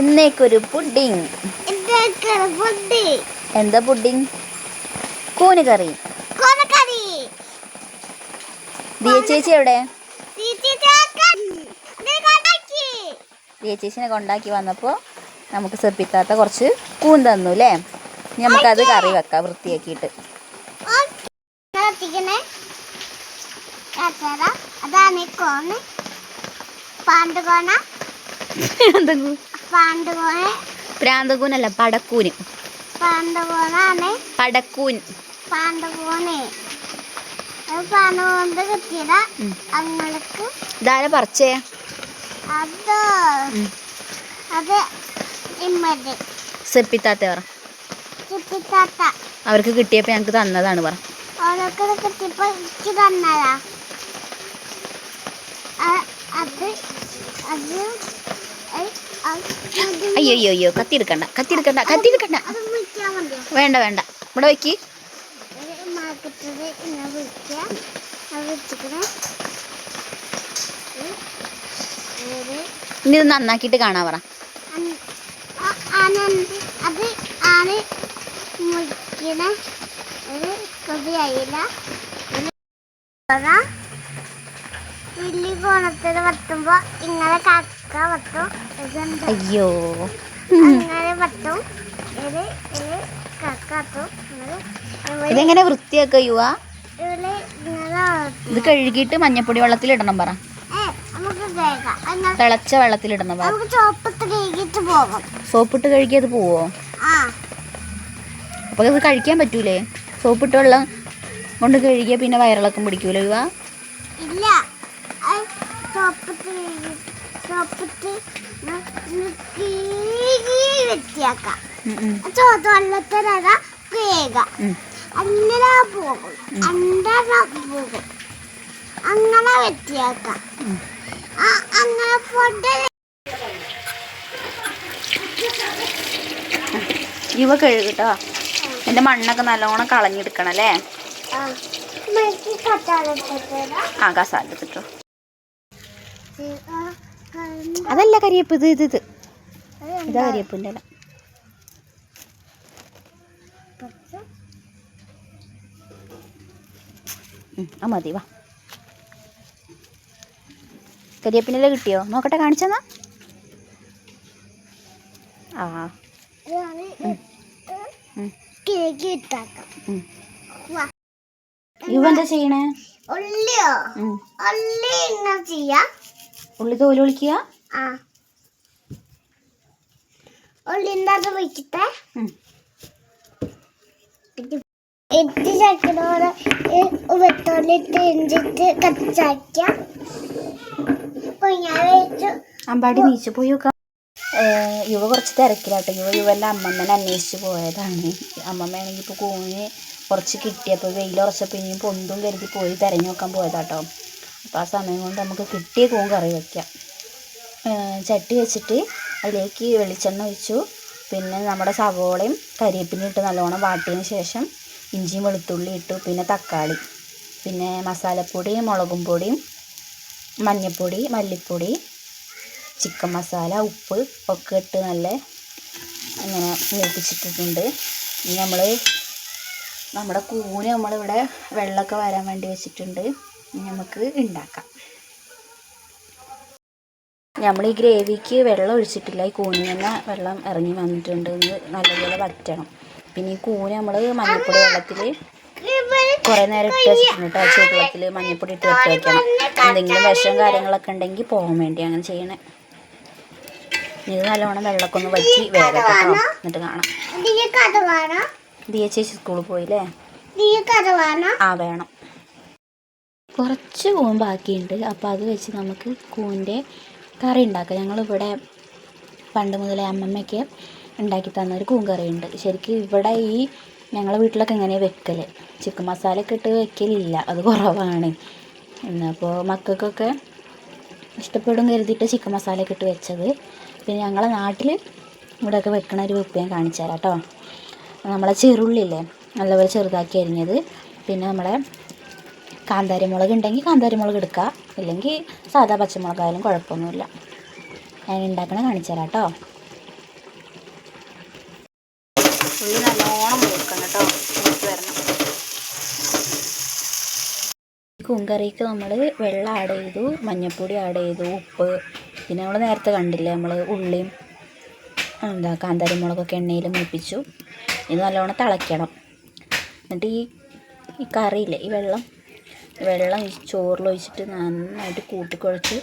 ഇന്നേക്കൊരു pudding. Food എന്താ pudding? കൂന് കറി ദിയ ചേച്ചി എവിടെ? ദിയ ചേച്ചിനെ കൊണ്ടാക്കി വന്നപ്പോൾ നമുക്ക് സെപ്പിക്കാത്ത കുറച്ച് കൂൺ തന്നു അല്ലേ ഇനി നമുക്കത് കറി വെക്കാം വൃത്തിയാക്കിയിട്ട്. അതാണ് കോണ് പാണ്ടുകോണ പാണ്ടുകോണ പ്രാന്തകൂനല്ല പടക്കൂന്. പാണ്ടുകോണാണ് പടക്കൂൻ. പാണ്ടുകോണേ പാണ്ടുകൊണ്ട് കിട്ടിയതാ. അങ്ങനെ ഇതാരെ പറിച്ചേ? അത്? ഉം. അത് ഇമ്മത്. സെപ്പിത്താത്ത പറ. ചുറ്റിത്താത്ത അവർക്ക് കിട്ടിയപ്പോ ഞങ്ങക്ക് തന്നതാണ് പറ. കിട്ടിയപ്പോ തന്നതാ. അയ്യോ അയ്യോ അയ്യോ കത്തിയെടുക്കണ്ട കത്തിയെടുക്കണ്ട കത്തിയെടുക്കണ്ട. വേണ്ട വേണ്ട. ഇവിടെ വയ്ക്ക് ഇനി ഇത് നന്നാക്കിയിട്ട് കാണാൻ പറ. അത് ആണ് മുറിക്കണ ഒരു കൊതിയായില്ല. വലിയ കോണത്തിൽ വത്തുമ്പോ ഇങ്ങനെ കക്ക വത്തും? അയ്യോ. അങ്ങനെ വത്തും? ഇത് ഇത് കക്ക വെട്ടും ഇതെങ്ങനെ വൃത്തിയാക്കുക യുവ? ഇത് കഴുകിയിട്ട് മഞ്ഞപ്പൊടി വെള്ളത്തിൽ ഇടണം പറ. തിളച്ച പറ. ചോപ്പത്ത് കഴുകിയിട്ട് പോകും. സോപ്പിട്ട് കഴുകിയത് പോവോ? അപ്പൊ ഇത് കഴിക്കാൻ പറ്റൂലേ? സോപ്പിട്ട് വെള്ളം കൊണ്ട് കഴുകിയ പിന്നെ വയറിളക്കം പിടിക്കൂലോ യുവ? അങ്ങനെ പോകും അങ്ങനെ പോകും അങ്ങനെ അങ്ങനെ യുവ കഴുകട്ടോ എന്റെ മണ്ണൊക്കെ നല്ലോണം കളഞ്ഞെടുക്കണം അല്ലേ മെഴുക്കി കട്ടാളിട്ടിട്ട് ആ കസാല എടുത്തിട്ടോ അതല്ല കരിയപ്പ് ഇത് ഇത് ഇത്. ഇതാ കരിയപ്പിന്റെ ഇല. ആ മതി വാ. കരിയപ്പിന്റെ ഇല കിട്ടിയോ? നോക്കട്ടെ കാണിച്ചെന്നാ. ആ. ഇവ എന്താ ചെയ്യണേ? ഉള്ളിയോ. ഉള്ളി എന്നാ ചെയ്യാം? ഉള്ളി തോൽ വിളിക്കുക? വെച്ചിട്ട്? ചക്കനോട് ഇഞ്ചിട്ട് വെച്ചു. അമ്പാടി നീച്ചു പോയി നോക്കാം. യുവ കുറച്ച് തിരക്കിലാട്ടോ. യുവ യുവന്റെ അമ്മമ്മനെ അന്വേഷിച്ച് പോയതാണ്. അമ്മമ്മയാണെങ്കിൽ ഇപ്പോൾ കൂഞ്ഞ് കുറച്ച് കിട്ടിയപ്പോൾ വെയിലുറച്ചപ്പോൾ ഇനിയും പൊന്തും കരുതി പോയി തിരഞ്ഞു നോക്കാൻ പോയതാട്ടോ. അപ്പോൾ ആ സമയം കൊണ്ട് നമുക്ക് കിട്ടിയ കൂൺ കറി വയ്ക്കാം ചട്ടി വെച്ചിട്ട് അതിലേക്ക് വെളിച്ചെണ്ണ ഒഴിച്ചു. പിന്നെ നമ്മുടെ സവോളയും കരിയേപ്പിനും ഇട്ട് നല്ലോണം വാട്ടിയതിന് ശേഷം ഇഞ്ചിയും വെളുത്തുള്ളി ഇട്ടു. പിന്നെ തക്കാളി. പിന്നെ മസാലപ്പൊടിയും മുളകും പൊടിയും മഞ്ഞൾപ്പൊടി മല്ലിപ്പൊടി ചിക്കൻ മസാല ഉപ്പ് ഒക്കെ ഇട്ട് നല്ല അങ്ങനെ മൂപ്പിച്ചിട്ടിട്ടുണ്ട് ഇനി നമ്മൾ നമ്മുടെ കൂന് നമ്മളിവിടെ വെള്ളമൊക്കെ വരാൻ വേണ്ടി വെച്ചിട്ടുണ്ട്. നമുക്ക് ഉണ്ടാക്കാം. നമ്മൾ ഈ ഗ്രേവിക്ക് വെള്ളം ഒഴിച്ചിട്ടില്ല. ഈ കൂനിൽ തന്നെ വെള്ളം ഇറങ്ങി വന്നിട്ടുണ്ട്. നല്ലപോലെ വറ്റണം. പിന്നെ ഈ കൂന് നമ്മൾ മഞ്ഞൾപ്പൊടി വെള്ളത്തിൽ കുറേ നേരം ഇട്ട് വെച്ചിട്ടുണ്ട് കേട്ടോ. ചൂടുവെള്ളത്തിൽ മഞ്ഞൾപ്പൊടി ഇട്ട് വെട്ടി വെക്കണം. എന്തെങ്കിലും വിഷം കാര്യങ്ങളൊക്കെ ഉണ്ടെങ്കിൽ പോകാൻ വേണ്ടി അങ്ങനെ ചെയ്യണേ. ഇത് നല്ലോണം വെള്ളമൊക്കെ ഒന്ന് വറ്റി വേഗം എന്നിട്ട് കാണാം. ദിയ ചേച്ചി സ്കൂളിൽ പോയില്ലേ? ആ വേണം. കുറച്ച് കൂൺ ബാക്കിയുണ്ട് അപ്പോൾ അത് വെച്ച് നമുക്ക് കൂന്റെ കറി ഉണ്ടാക്കാം. ഞങ്ങളിവിടെ പണ്ട് മുതലേ അമ്മമ്മയ്ക്ക് ഉണ്ടാക്കി തന്ന ഒരു കൂൺ കറിയുണ്ട് ശരിക്കും ഇവിടെ ഈ ഞങ്ങളെ വീട്ടിലൊക്കെ ഇങ്ങനെ വെക്കൽ ചിക്കൻ മസാലയൊക്കെ ഇട്ട് വെക്കലില്ല. അത് കുറവാണ്. എന്നപ്പോൾ മക്കൾക്കൊക്കെ ഇഷ്ടപ്പെടും കരുതിയിട്ട് ചിക്കൻ മസാലയൊക്കെ ഇട്ട് വെച്ചത്. പിന്നെ ഞങ്ങളെ നാട്ടിൽ ഇവിടെയൊക്കെ വെക്കണ ഒരു വെപ്പ് ഞാൻ കാണിച്ചു തരാം കേട്ടോ നമ്മളെ ചെറുള്ളില്ലേ? നല്ലപോലെ ചെറുതാക്കി അരിഞ്ഞത്. പിന്നെ നമ്മളെ കാന്താരി മുളക് ഉണ്ടെങ്കിൽ കാന്താരി മുളക് എടുക്കുക ഇല്ലെങ്കിൽ സാധാ പച്ചമുളകായാലും കുഴപ്പമൊന്നുമില്ല. ഞാൻ ഉണ്ടാക്കണ കാണിച്ചു തരാം കേട്ടോ വരണം. കുങ്കറിക്ക് നമ്മൾ വെള്ളം ആഡ് ചെയ്തു മഞ്ഞൾപ്പൊടി ആഡ് ചെയ്തു ഉപ്പ്. പിന്നെ നമ്മൾ നേരത്തെ കണ്ടില്ലേ നമ്മൾ ഉള്ളിയും എന്താ കാന്താരി മുളകൊക്കെ എണ്ണയിൽ മൂപ്പിച്ചു. ഇത് നല്ലോണം തിളയ്ക്കണം. എന്നിട്ട് ഈ ഈ കറിയില്ലേ ഈ വെള്ളം വെള്ളം ചോറിലൊഴിച്ചിട്ട് നന്നായിട്ട് കൂട്ടിക്കുഴച്ച്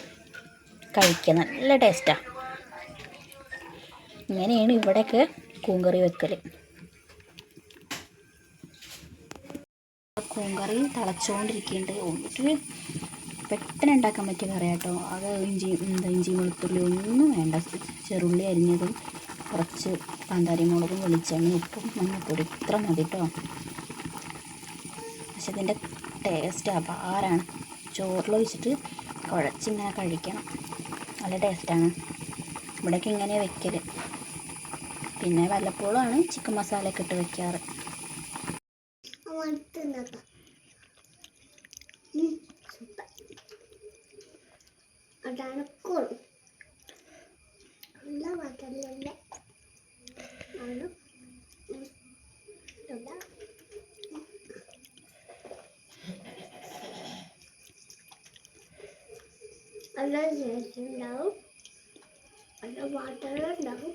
കഴിക്കുക. നല്ല ടേസ്റ്റാണ് ഇങ്ങനെയാണ് ഇവിടെയൊക്കെ കൂങ്കറി വെക്കൽ കൂങ്കറി തിളച്ചുകൊണ്ടിരിക്കുന്നുണ്ട് ഒരു പെട്ടെന്ന് ഉണ്ടാക്കാൻ പറ്റിയ കറി കേട്ടോ അത് ഇഞ്ചി എന്താ ഇഞ്ചി വെളുത്തുള്ളി ഒന്നും വേണ്ട. ചെറുള്ളി അരിഞ്ഞതും കുറച്ച് കാന്താരി മുളകും വെളിച്ചെണ്ണ ഉപ്പും മഞ്ഞൾപ്പൊടി ഇത്ര മതി കേട്ടോ പക്ഷെ ഇതിന്റെ ടേസ്റ്റ് അപാരാണ് ചോറിലൊഴിച്ചിട്ട് കുഴച്ചിങ്ങനെ കഴിക്കണം. നല്ല ടേസ്റ്റാണ്. ഇവിടേക്ക് ഇങ്ങനെ വെക്കൽ പിന്നെ വല്ലപ്പോഴുമാണ് ചിക്കൻ മസാലയൊക്കെ ഇട്ട് വെക്കാറ്. അതാണ് കൂൾ നല്ല ആണ് ഉം. ഇതാ. നല്ല നല്ല വാട്ടർ ഉണ്ടാവും